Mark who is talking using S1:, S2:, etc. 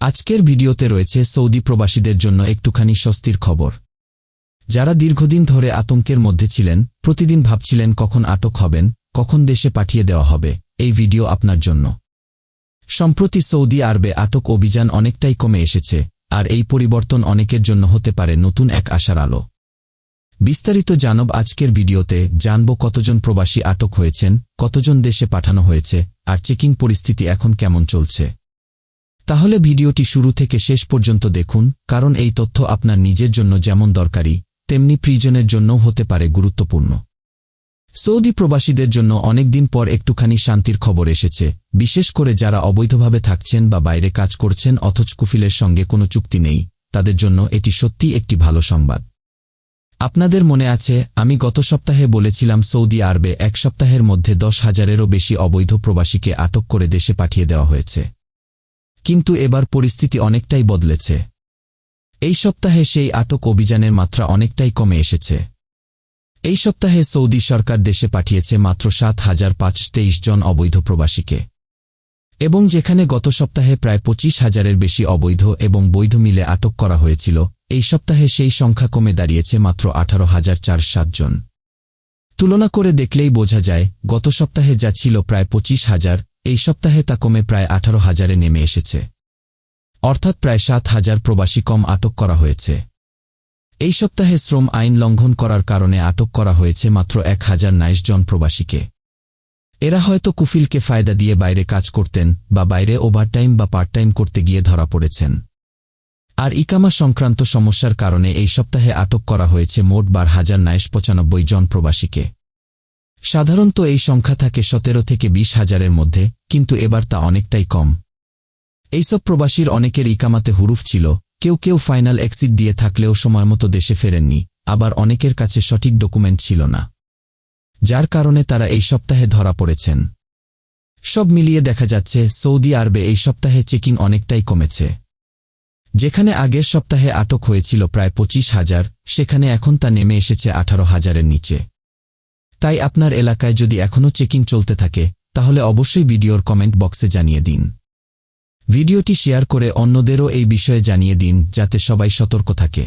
S1: আজকের ভিডিওতে রয়েছে সৌদি প্রবাসীদের জন্য একটুখানি স্বস্তির খবর। যারা দীর্ঘদিন ধরে আতঙ্কের মধ্যে ছিলেন, প্রতিদিন ভাবছিলেন কখন আটক হবেন, কখন দেশে পাঠিয়ে দেওয়া হবে, এই ভিডিও আপনার জন্য। সম্প্রতি সৌদি আরবে আটক অভিযান অনেকটাই কমে এসেছে, আর এই পরিবর্তন অনেকের জন্য হতে পারে নতুন এক আশার আলো। বিস্তারিত জানব আজকের ভিডিওতে, জানব কতজন প্রবাসী আটক হয়েছেন, কতজন দেশে পাঠানো হয়েছে, আর চেকিং পরিস্থিতি এখন কেমন চলছে। তাহলে ভিডিওটি শুরু থেকে শেষ পর্যন্ত দেখুন, কারণ এই তথ্য আপনার নিজের জন্য যেমন দরকারি, তেমনি প্রিজনের জন্যও হতে পারে গুরুত্বপূর্ণ। সৌদি প্রবাসীদের জন্য অনেকদিন পর একটুখানি শান্তির খবর এসেছে, বিশেষ করে যারা অবৈধভাবে থাকছেন বা বাইরে কাজ করছেন অথচ কুফিলের সঙ্গে কোনো চুক্তি নেই, তাদের জন্য এটি সত্যিই একটি ভালো সংবাদ। আপনাদের মনে আছে, আমি গত সপ্তাহে বলেছিলাম সৌদি আরবে এক সপ্তাহের মধ্যে দশ হাজারেরও বেশি অবৈধ প্রবাসীকে আটক করে দেশে পাঠিয়ে দেওয়া হয়েছে। কিন্তু এবার পরিস্থিতি অনেকটাই বদলেছে। এই সপ্তাহে সেই আটক অভিযানের মাত্রা অনেকটাই কমে এসেছে। এই সপ্তাহে সৌদি সরকার দেশে পাঠিয়েছে মাত্র সাত হাজার পাঁচ তেইশ জন অবৈধ প্রবাসীকে। এবং যেখানে গত সপ্তাহে প্রায় পঁচিশ হাজারের বেশি অবৈধ এবং বৈধ মিলে আটক করা হয়েছিল, এই সপ্তাহে সেই সংখ্যা কমে দাঁড়িয়েছে মাত্র আঠারো হাজার চার সাত জন। তুলনা করে দেখলেই বোঝা যায়, গত সপ্তাহে যা ছিল প্রায় পঁচিশ হাজার এই সপ্তাহে তা কমে প্রায় আঠারো হাজারে নেমে এসেছে। অর্থাৎ প্রায় সাত হাজার প্রবাসী কম আটক করা হয়েছে। এই সপ্তাহে শ্রম আইন লঙ্ঘন করার কারণে আটক করা হয়েছে মাত্র এক হাজার নাইশ জন প্রবাসীকে। এরা হয়তো কুফিলকে ফায়দা দিয়ে বাইরে কাজ করতেন বা বাইরে ওভারটাইম বা পার্ট টাইম করতে গিয়ে ধরা পড়েছেন। আর ইকামা সংক্রান্ত সমস্যার কারণে এই সপ্তাহে আটক করা হয়েছে মোট বার হাজার নাইশ পঁচানব্বই জন প্রবাসীকে। সাধারণত এই সংখ্যা থাকে সতেরো থেকে বিশ হাজারের মধ্যে, কিন্তু এবার তা অনেকটাই কম। এইসব প্রবাসীর অনেকের ইকামাতে হুরুফ ছিল, কেউ কেউ ফাইনাল এক্সিট দিয়ে থাকলেও সময়মতো দেশে ফেরেননি, আবার অনেকের কাছে সঠিক ডকুমেন্ট ছিল না। যার কারণে তারা এই সপ্তাহে ধরা পড়েছেন। সব মিলিয়ে দেখা যাচ্ছে, সৌদি আরবে এই সপ্তাহে চেকিং অনেকটাই কমেছে। যেখানে আগের সপ্তাহে আটক হয়েছিল প্রায় পঁচিশ হাজার, সেখানে এখন তা নেমে এসেছে আঠারো হাজারের নিচে। তাই আপনার এলাকায় যদি এখনও চেকিং চলতে থাকে, তাহলে অবশ্যই ভিডিওর কমেন্ট বক্সে জানিয়ে দিন। ভিডিওটি শেয়ার করে অন্যদেরও এই বিষয়ে জানিয়ে দিন, যাতে সবাই সতর্ক থাকে।